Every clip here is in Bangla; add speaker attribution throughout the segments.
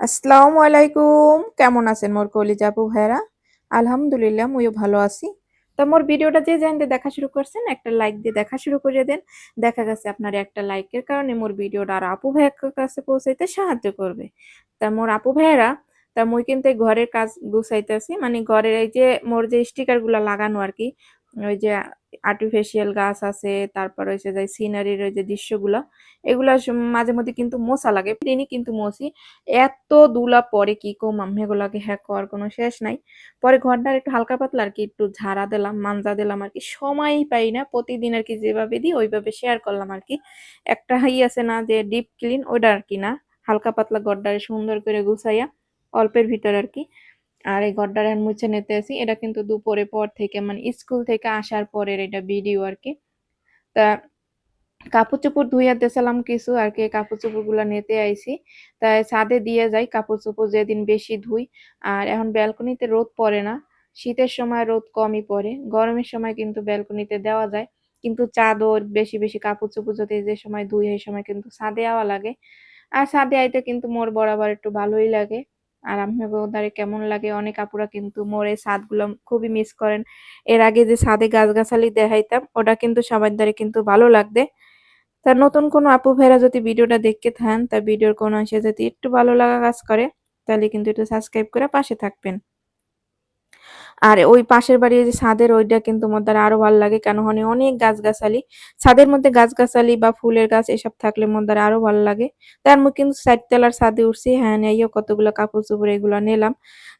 Speaker 1: আসসালামু আলাইকুম। কেমন আছেন মোর কলিজা আপু ভাইরা আলহামদুলিল্লাহ, মুইও ভালো আছি। তো মোর ভিডিওটা যে জানতে দেখা শুরু করছেন, একটা লাইক দিয়ে দেখা শুরু করে দেন। দেখা গেছে আপনার একটা লাইকের কারণে মোর ভিডিওটা আর আপু ভাইয়ের কাছে পৌঁছাইতে সাহায্য করবে। তা মোর আপু ভাইয়েরা, তা মুই কিন্তু ঘরের কাজ গুছাইতেছি। মানে ঘরের এই যে মোর যে স্টিকারগুলা লাগানো আর কি ওই যে আর্টিফিশিয়াল গাছ আছে, তারপর হচ্ছে যে সিনারির ওই যে দৃশ্যগুলা, এগুলা মাঝে মধ্যে কিন্তু মশা লাগে দিনই কিন্তু মশি। এত দুলা পরে কি কম এগুলাকে হ্যাক করার কোনো শেষ নাই। পরে ঘরটার একটু হালকা পাতলা আর কি, একটু ঝাড়া দিলাম মানজা দিলাম আর কি, সময়ই পাই না। প্রতিদিন আর কি যেভাবে দিই, ওইভাবে শেয়ার করলাম আর কি। একটা হাই আছে না যে ডিপ ক্লিন ওইটা আর কি না। হালকা পাতলা গড্ডারে সুন্দর করে গুছাইয়া, অল্পের ভিতর আর কি আর এই এখন মুছে নিতে আসি। এটা কিন্তু দুপুরে পর থেকে মানে স্কুল থেকে আসার পরের এটা ভিডিও আর কি। তা কাপড় চোপড় ধুইয়া দিয়েছিলাম কিছু আর কি, কাপড় চোপড়গুলা নিতে আইছি। তাই ছাদে দিয়ে যাই, কাপড় চোপড় যেদিন বেশি ধুই। আর এখন ব্যালকনিতে রোদ পড়ে না, শীতের সময় রোদ কমই পড়ে, গরমের সময় কিন্তু ব্যালকনিতে দেওয়া যায়। কিন্তু চাদর, বেশি বেশি কাপড় চোপড় যদি যে সময় ধুই এই সময় কিন্তু ছাদে আওয়া লাগে। আর ছাদে আইতে কিন্তু মোর বরাবর একটু ভালোই লাগে। আর আপনাকে কেমন লাগে? অনেক আপুরা কিন্তু মোরে এই ছাদগুলো খুবই মিস করেন। এর আগে যে ছাদে গাছগাছালি দেখাইতাম, ওটা কিন্তু সবার দ্বারে কিন্তু ভালো লাগবে। তার নতুন কোনো আপু ভাইরা যদি ভিডিওটা দেখতে থান, তা ভিডিওর কোনো অংশে যদি একটু ভালো লাগা কাজ করে, তাহলে কিন্তু একটু সাবস্ক্রাইব করে পাশে থাকবেন। আর ওই পাশের বাড়ির যে ছাদের ওইটা কিন্তু দ্বারা আরও ভালো লাগে। কেন হনে অনেক গাছগাছালি। ছাদের মধ্যে গাছগাছালি বা ফুলের গাছ এসব থাকলে দ্বারা আরও ভালো লাগে। তার মুখ কিন্তু চারতলার ছাদে উঠছি হ্যাঁ নেইও কতগুলো কাপড় চোপড় এগুলো নিলাম।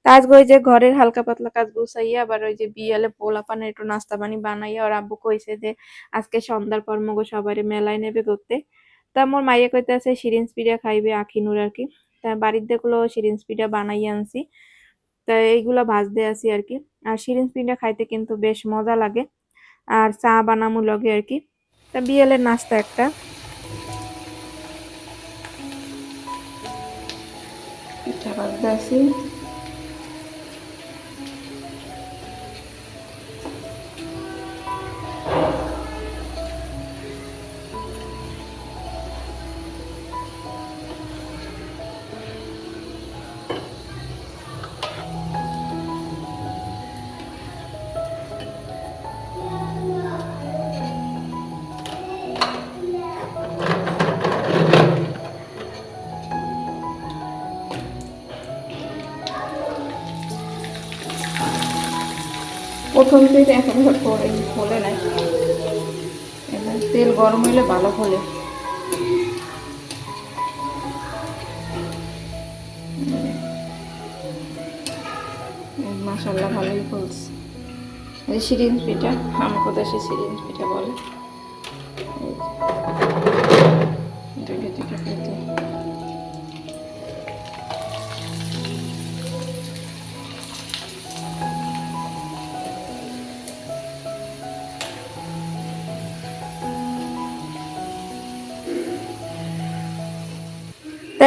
Speaker 1: তা আজকে ওই যে ঘরের হালকা পাতলা কাজ গুছাইয়া আবার ওই যে বিয়ালে পোলা পানের একটু নাস্তা পানি বানাইয়া ওর আব্বু কইছে যে আজকে সন্ধ্যার পর মগো সবারই মেলায় নেবে করতে তা মোর মাইয়া কইতে আছে সিরিঞ্জ পিঠা খাইবে আখিনুর আর কি তা বাড়ির দেখল সিরিঞ্জ পিঠা বানাইয়া আনছি। তা এইগুলা ভাজতে আসি আর কি। আর সিরিঞ্জ পিঠা খাইতে কিন্তু বেশ মজা লাগে। আর চা বানামু লগে আর কি। তা বিয়েলের নাস্তা একটা। পিঠা ভাজতে আছি প্রথম থেকে এখন পরে ফলে নাই। এবার তেল গরম হইলে ভালো ফলে। মাসাল্লাহ ভালোই ফলছে। এই সিরিঞ্জ পিঠা, আমার দেশে সিরিঞ্জ পিঠা বলে। এই যে।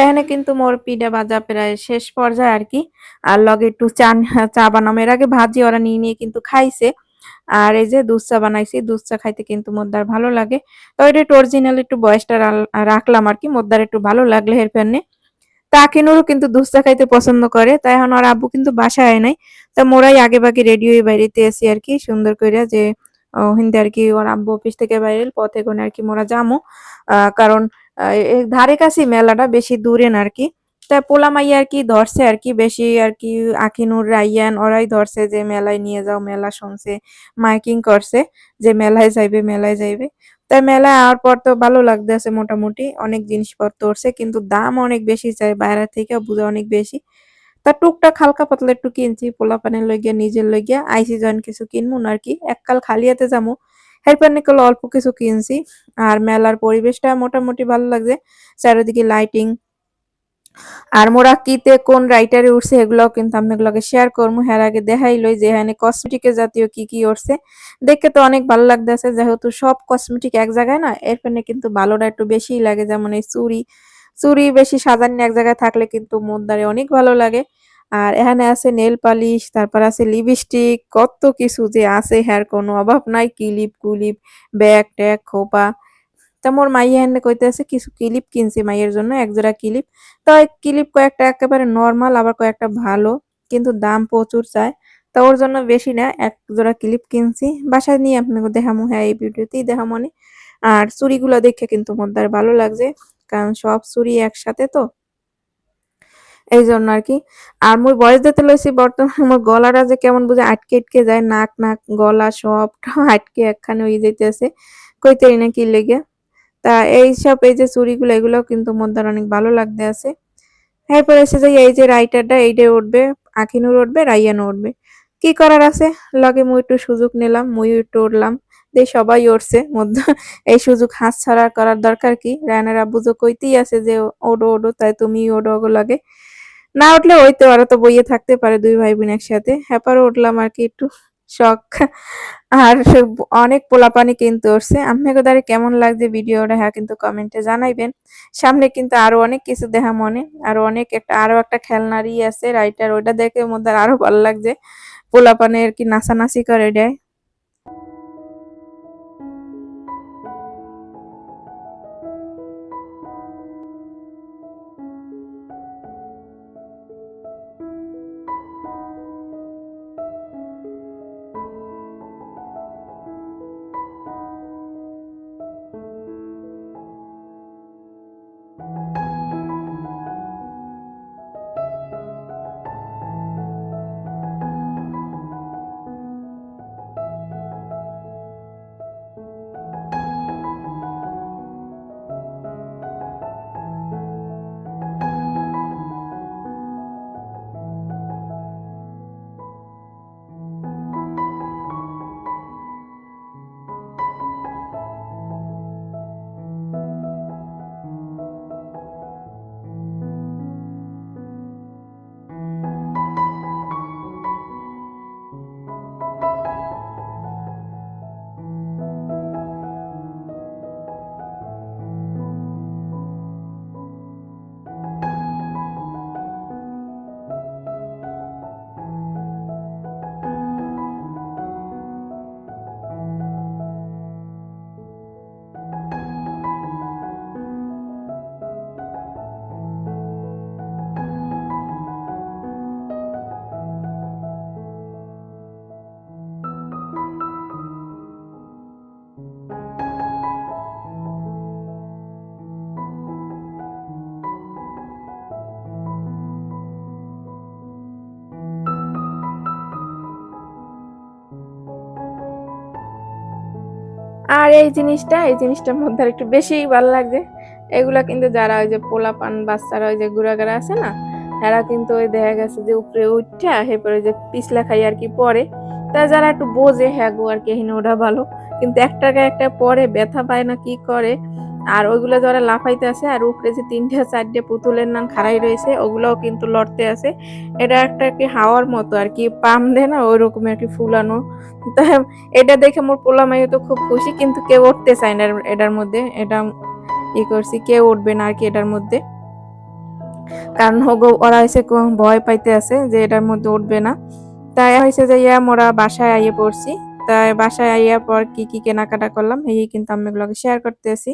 Speaker 1: এখানে কিন্তু মোর পিঠা ভাজা প্রায় শেষ পর্যায়ে আর কি। আর লগে একটু চা চা বানাম। এর আগে ভাজি ওরা নিয়ে নিয়ে কিন্তু খাইছে। আর এই যে দুধ চা বানাইছি দুধ চা খাইতে কিন্তু মোদ্দার ভালো লাগে। তো এটা একটু অরিজিনাল একটু বয়সটা রাখলাম আর কি মোদ্দার একটু ভালো লাগলে হের ফেরনে। তা আকিনুরও কিন্তু চা খাইতে পছন্দ করে। তাই এখন ওর আব্বু কিন্তু বাসায় নাই। তা মোরাই আগে বাগে রেডি হয়ে বাইরেতে আসি আর কি সুন্দর করে যে হিন্দে আর কি ওর আব্বু অফিস থেকে বাইরে পথে কোনে আর কি মোরা যামু। আহ, কারণ ধারে কাছে মেলাটা বেশি দূরে না আর কি। তা পোলা মাইয়া আর কি ধরছে আর কি, বেশি আর কি আকিনুর, রাইয়ান ওরাই ধরছে যে মেলায় নিয়ে যাও, মেলা শুনছে, মাইকিং করছে যে মেলায় যাইবে মেলায় যাইবে। তাই মেলায় আওয়ার পর তো ভালো লাগতেছে মোটামুটি, অনেক জিনিসপত্র উঠছে, কিন্তু দাম অনেক বেশি চাই, বাইরে থেকে বুঝে অনেক বেশি। তা টুকটাক হালকা পাতলা একটু কিনছি পোলাপানের লইগিয়া, নিজের লইগিয়া, আইসি জয়েন কিছু কিনবো না আর কি, এককাল খালি হাতে যাব এরপর নিকল অল্প কিছু কিনছি। আর মেলার পরিবেশটা মোটামুটি ভালো লাগছে। চারিদিকে লাইটিং আর মোরা কিতে কোন রাইটারে উঠছে এগুলাও কিন্তু আমি এগুলোকে শেয়ার করব। হ্যার আগে দেখাই লই যে এখানে কসমেটিকের জাতীয় কি কি উঠছে। দেখতে তো অনেক ভালো লাগতেছে, যেহেতু সব কসমেটিক এক জায়গায় না, এর ফলে কিন্তু ভালোটা একটু বেশিই লাগে। যেমন এই চুরি চুরি বেশি সাজানি এক জায়গায় থাকলে কিন্তু মোদ্দারে অনেক ভালো লাগে। আর এখানে আছে নেল পালিশ, তারপর আছে লিপস্টিক, কত কিছু যে আছে হ্যার, কোনো অভাব নাই। কিলিপ, কুলিপ, ব্যাগ, ট্যাগ, খোপা। তা মোর মাইয়া হেনে কইতেছে, কিছু ক্লিপ কিনছি মাইয়ের জন্য, এক জোড়া ক্লিপ। তো ক্লিপ কয়েকটা একেবারে নর্মাল আবার কয়েকটা ভালো, কিন্তু দাম প্রচুর চায়। তা ওর জন্য বেশি না, এক জোড়া ক্লিপ কিনছি। বাসায় নিয়ে আপনাকে দেখামো হ্যাঁ এই ভিডিওতেই দেখামো আর চুড়িগুলো দেখে কিন্তু মোর দ্বারা ভালো লাগছে, কারণ সব চুরি একসাথে তো। এই জন্য আর কি। আর মুই বয়স দিতে লইছি, বর্তমানে আমার গলাটা যে কেমন বুঝে আটকে আটকে যায়, নাক নাক, গলা সবটা আটকে একখানে হয়ে যাইতেছে কইতেই না কি লেগে। তা এইসব এই যে চুরিগুলো এগুলো কিন্তু মোর দ্বারা অনেক ভালো লাগতে আছে। এরপর এসে যাই, এই যে রাইটারটা এইটাই উঠবে, আখিনুর উঠবে রাইয়ানো উঠবে। কি করার আছে? লগে মুই একটু সুযোগ নিলাম মুই একটু উঠলাম। দিয়ে সবাই উঠছে মধ্যে এই সুযোগ হাত ছাড়া করার দরকার কি? রায়নার আব্বু তো কইতেই আছে যে, ওডো ওডো, তাই তুমি ওডো লাগে। না উঠলে ওইতে ওরা তো বইয়ে থাকতে পারে, দুই ভাই বোন একসাথে। হ্যাপারও উঠলাম আর কি, একটু শখ। আর অনেক পোলাপানি কিন্তু উঠছে। আপনাকে দ্বারা কেমন লাগছে ভিডিওটা হ্যাঁ কিন্তু কমেন্টে জানাইবেন। সামনে কিন্তু আরও অনেক কিছু দেখা মনে, আরও অনেক একটা, আরও একটা খেলনারই আছে রাইটার ওইটা দেখে মধ্যে আরও ভালো লাগছে। পোলাপানে আর কি নাচানাচি করে দেয় আর এই জিনিসটা, এই জিনিসটার মধ্যে আর একটু বেশিই ভালো লাগছে। এগুলা কিন্তু যারা ওই যে পোলা পান বাচ্চারা ওই যে ঘোরাঘুরা আছে না, এরা কিন্তু ওই দেখা গেছে যে উপরে উঠা ওই যে পিছলা খাই আর কি পরে। তা যারা একটু বোঝে হ্যাগো আর কি ওটা ভালো। কিন্তু একটা গায়ে একটা পরে, ব্যথা পায় না, কি করে? আর ওইগুলো যারা লাফাইতে আছে, আর উপরে যে তিনটা চারটে পুতুলের নাম খাড়াই রয়েছে, ওগুলোও কিন্তু লড়তে আছে। এটা একটা কি হাওয়ার মতো আর কি, পাম দেয় না ওই রকম আর কি ফুলানো। তা এটা দেখে মোর পোলা মাইও তো খুব খুশি, কিন্তু কেউ উঠতে চায় না এটার মধ্যে। এটা ই করছি, কেউ উঠবে না আর কি এটার মধ্যে। কারণ হোগো, ওরা হয়েছে ভয় পাইতে আছে যে এটার মধ্যে উঠবে না। তাই হয়েছে যে ইয়া মোরা বাসায় আইয়ে পড়ছি। তাই বাসায় আইয়া পর কি কি কেনাকাটা করলাম, এই কিন্তু আমি এগুলোকে শেয়ার করতেছি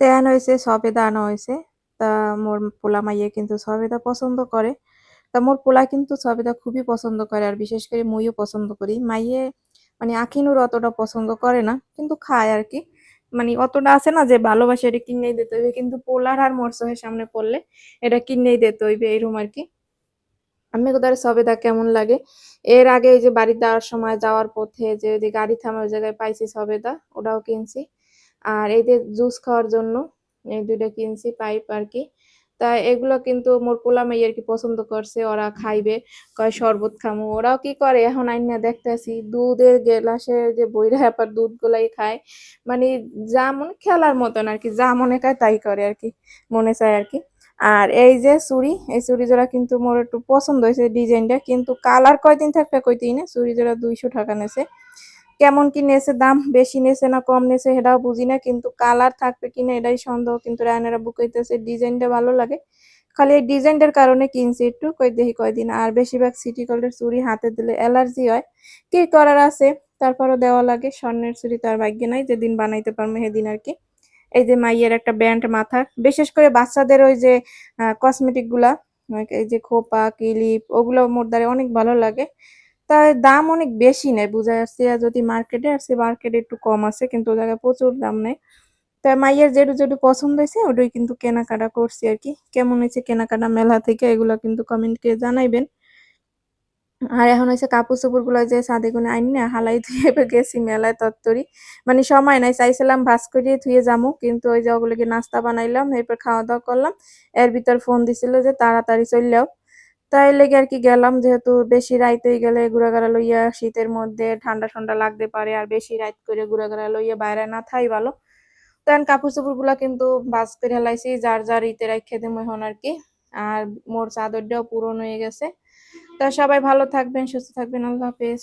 Speaker 1: তেন হয়েছে, সবেদা আনা হয়েছে। তা মোর পোলা মাইয়ে কিন্তু সবেদা পছন্দ করে। তা মোর পোলা কিন্তু সবেদা খুবই পছন্দ করে, আর বিশেষ করে মইও পছন্দ করি। মাইয়ে মানে আখিনুর অতটা পছন্দ করে না, কিন্তু খায় আর কি। মানে অতটা আছে না যে ভালোবাসে, এটা কিনেই দিতে হইবে, কিন্তু পোলার আর মোর চোখের সামনে পড়লে এটা কিনেই দিতে হইবে এরকম আর কি। আমি কোথায়, সবেদা কেমন লাগে? এর আগে এই যে বাড়ি যাওয়ার সময়, যাওয়ার পথে যে যে গাড়ি থামার জায়গায় পাইছি সবেদা, ওটাও কিনছি। আর যে জুস খাওয়ার জন্য এই দুইটা কিনছি, পাইপ আর কি। তা এগুলো কিন্তু মোর পোলা মেয়ে আর কি পছন্দ করছে, ওরা খাইবে, কয় শরবত খামু। ওরাও কি করে, এখন আইনা দেখতেছি, দুধের গেলাসে যে বইরা ব্যাপার দুধ গুলাই খায় মানে যা মনে খেলার মতন আর কি, যা মনে খায় তাই করে আর কি, মনে চায় আর কি। আর এই যে চুড়ি এই চুড়ি জোড়া কিন্তু মোর একটু পছন্দ হয়েছে ডিজাইনটা, কিন্তু কালার কয়দিন থাকবে কয়দিন না চুড়ি জোড়া দুইশো টাকা নেছে। কেমন কি নেছে, দাম বেশি নেছে না কম নেছে সেটাও বুঝি না, কিন্তু কালার থাকবে কিনা এটাই সন্দেহ, কিন্তু রায়নারা বুকাইতেছে ডিজাইনটা ভালো লাগে। খালি এই ডিজাইনটার কারণে কিনছি একটু, কই দেখি কয়দিন, আর বেশিরভাগ সিটি গোল্ডের চুড়ি হাতে দিলে অ্যালার্জি হয়। কি করার আছে? তারপরও দেওয়া লাগে, স্বর্ণের চুরি তো আর ভাগ্যে নাই, যেদিন বানাইতে পারব সেদিন আর কি। এই যে মাইয়ের একটা ব্যান্ড মাথার বিশেষ করে বাচ্চাদের ওই যে কসমেটিকগুলা, এই যে খোপা, ক্লিপ, ওগুলো মোর দ্বারা অনেক ভালো লাগে। তার দাম অনেক বেশি নেয় বুঝা যাচ্ছে। যদি মার্কেটে আসছে মার্কেটে একটু কম আছে, কিন্তু জায়গায় প্রচুর দাম নেয় তা মাইয়ের যেটু যেটু পছন্দ হয়েছে, ওটাই কিন্তু কেনাকাটা করছি আর কি। কেমন হয়েছে কেনাকাটা মেলা থেকে, এগুলো কিন্তু কমেন্ট করে জানাইবেন। আর এখন হয়েছে কাপড় চোপড়গুলো যে সাদে গুনে আইন না হালাই ধুয়ে গেছি মেলায় তত্তরি। মানে সময় নাই, চাইছিলাম ভাস করিয়ে ধুয়ে যাব কিন্তু ওই যে ওগুলোকে নাস্তা বানাইলাম, এরপর খাওয়া দাওয়া করলাম। এর ভিতর ফোন দিছিল যে তাড়াতাড়ি চললেও তাই লেগে আর কি গেলাম, যেহেতু বেশি রাইতে গেলে ঘুরাঘুরা লইয়া শীতের মধ্যে ঠান্ডা ঠান্ডা লাগতে পারে আর বেশি রাইত করে ঘুরাঘুরা লইয়া বাইরে না থাই ভালো। তখন কাপড় চোপড়গুলা কিন্তু বাস করে হেলাইছি, যার যার ইতে রাখে মই এখন আর কি। আর মোর চাদরটাও পুরনো হয়ে গেছে। তা সবাই ভালো থাকবেন, সুস্থ থাকবেন, আল্লাহ হাফেজ।